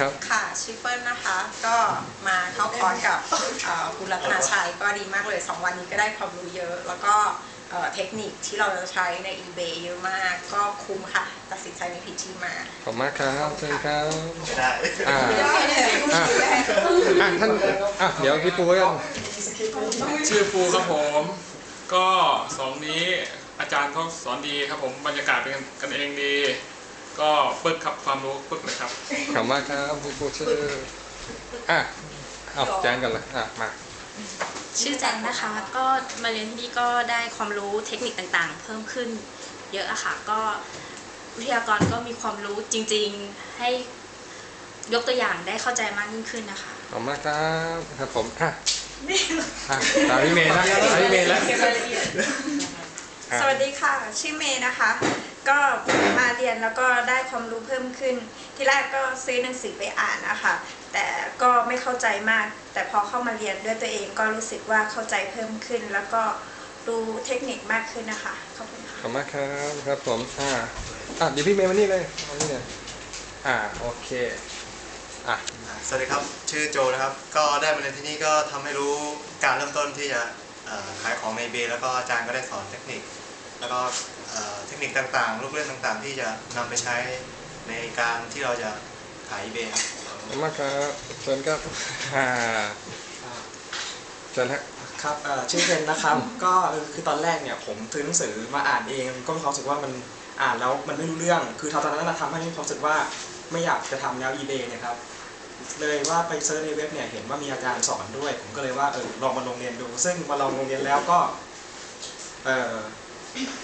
ครับค่ะชิปเปิลนะคะ ก็มาเข้าคอร์สกับเอ่อคุณรัตนาชัยก็ดีมากเลย 2 วันนี้ก็ได้ความรู้เยอะ แล้วก็เอ่อเทคนิคที่เราจะใช้ใน eBay เยอะมาก ก็คุ้มค่ะ ตัดสินใจไม่ผิดที่มา ขอบคุณมากครับเชิญครับไม่ได้อ่าอ่าอะท่านอะเดี๋ยวพี่ปูกันชื่อฟูครับผม ก็สองนี้อาจารย์เขาสอนดีครับผมบรรยากาศเป็นกันเองดี ก็ปึกครับความรู้ปึกเลยครับขอบคุณมากครับพี่ปูชื่ออะเอาแจ้งกันเลยอะมา ชื่อแจงนะคะ ก็มาเรียนที่นี่ก็ได้ความรู้เทคนิคต่างๆ เพิ่มขึ้น เยอะอะค่ะ ก็วิทยากรก็มีความรู้จริง ๆ ให้ยกตัวอย่างได้เข้าใจมากยิ่งขึ้นนะคะ ขอบคุณมากครับครับผมอะอะตามพี่เมย์นะตามพี่เมย์แล้วอะ สวัสดีค่ะ ชื่อเมย์นะคะ ก็มาเรียนแล้วก็ได้ความรู้เพิ่มขึ้น ที่แรกก็ซื้อหนังสือไปอ่านนะคะ แต่ก็ไม่เข้าใจมาก แต่พอเข้ามาเรียนด้วยตัวเองก็รู้สึกว่าเข้าใจเพิ่มขึ้น แล้วก็รู้เทคนิคมากขึ้นนะคะ ขอบคุณค่ะขอบคุณมากครับครับผมอะอะเดี๋ยวพี่เมย์มานี่เลยมานี่เลยอะโอเคอะสวัสดีครับ ชื่อโจนะครับ ก็ได้มาเรียนที่นี่ก็ทำให้รู้การเริ่มต้นที่จะเอ่อ ขายของในเบแล้วก็อาจารย์ก็ได้สอนเทคนิค แล้วก็เอ่อเทคนิคต่างๆ ลูกเล่นต่างๆ ที่จะนำไปใช้ในการที่เราจะขายเบครับขอบคุณมากครับเชิญครับอ่าเชิญฮะครับเอ่อชื่อเพนนะครับก็เออคือตอนแรกเนี่ยผมซื้อหนังสือมาอ่านเอง ก็มีความรู้สึกว่ามันอ่านแล้วมันไม่รู้เรื่อง คือตอนนั้นนะทำให้มีความรู้สึกว่าไม่อยากจะทำแนว eBay เนี่ยครับ เลยว่าไปเซิร์ชในเว็บเนี่ยเห็นว่ามีอาจารย์สอนด้วย ผมก็เลยว่าเออลองมาลงเรียนดู ซึ่งมาลองลงเรียนแล้วก็เออ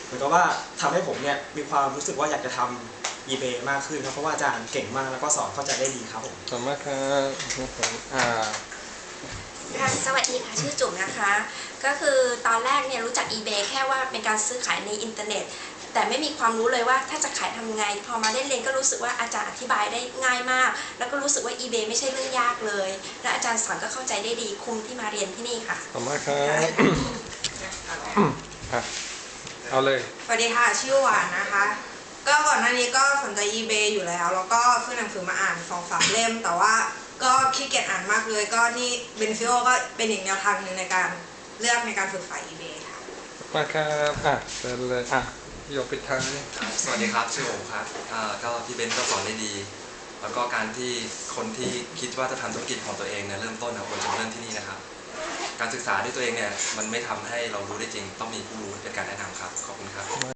เหมือนกับว่าทำให้ผมเนี่ยมีความรู้สึกว่าอยากจะทำ eBay มากขึ้นครับเพราะว่าอาจารย์เก่งมากแล้วก็สอนเข้าใจได้ดีครับผมขอบคุณมากครับครับผมอ่าค่ะสวัสดีค่ะชื่อจุ๋มนะคะ ก็คือตอนแรกเนี่ยรู้จัก eBay แค่ว่าเป็นการซื้อขายในอินเทอร์เน็ต แต่ไม่มีความรู้เลยว่าถ้าจะขายทำไง พอมาได้เรียนก็รู้สึกว่าอาจารย์อธิบายได้ง่ายมาก แล้วก็รู้สึกว่า eBay ไม่ใช่เรื่องยากเลย และอาจารย์สอนก็เข้าใจได้ดีคุ้มที่มาเรียนที่นี่ค่ะขอบคุณมากครับอะเอาเลยสวัสดีค่ะชื่อหวานนะคะก็ก่อนหน้านี้ก็สนใจ eBay อยู่แล้ว แล้วก็ซื้อหนังสือมาอ่านสองสามเล่ม แต่ว่าก็ขี้เกียจอ่านมากเลย ก็นี่เบนฟิโอก็เป็นอีกแนวทางหนึ่งในการเลือกในการฝึกขาย eBay ค่ะ มาครับ อะเชิญเลยอะ โยกปิดท้ายสวัสดีครับชื่อโอครับก็พี่เบนซ์ก็สอนได้ดี แล้วก็การที่คนที่คิดว่าจะทำธุรกิจของตัวเองเนี่ยเริ่มต้นนะควรจะเริ่มที่นี่นะครับ การศึกษาด้วยตัวเองเนี่ยมันไม่ทำให้เรารู้ได้จริง ต้องมีผู้รู้เป็นการแนะนำครับขอบคุณครับ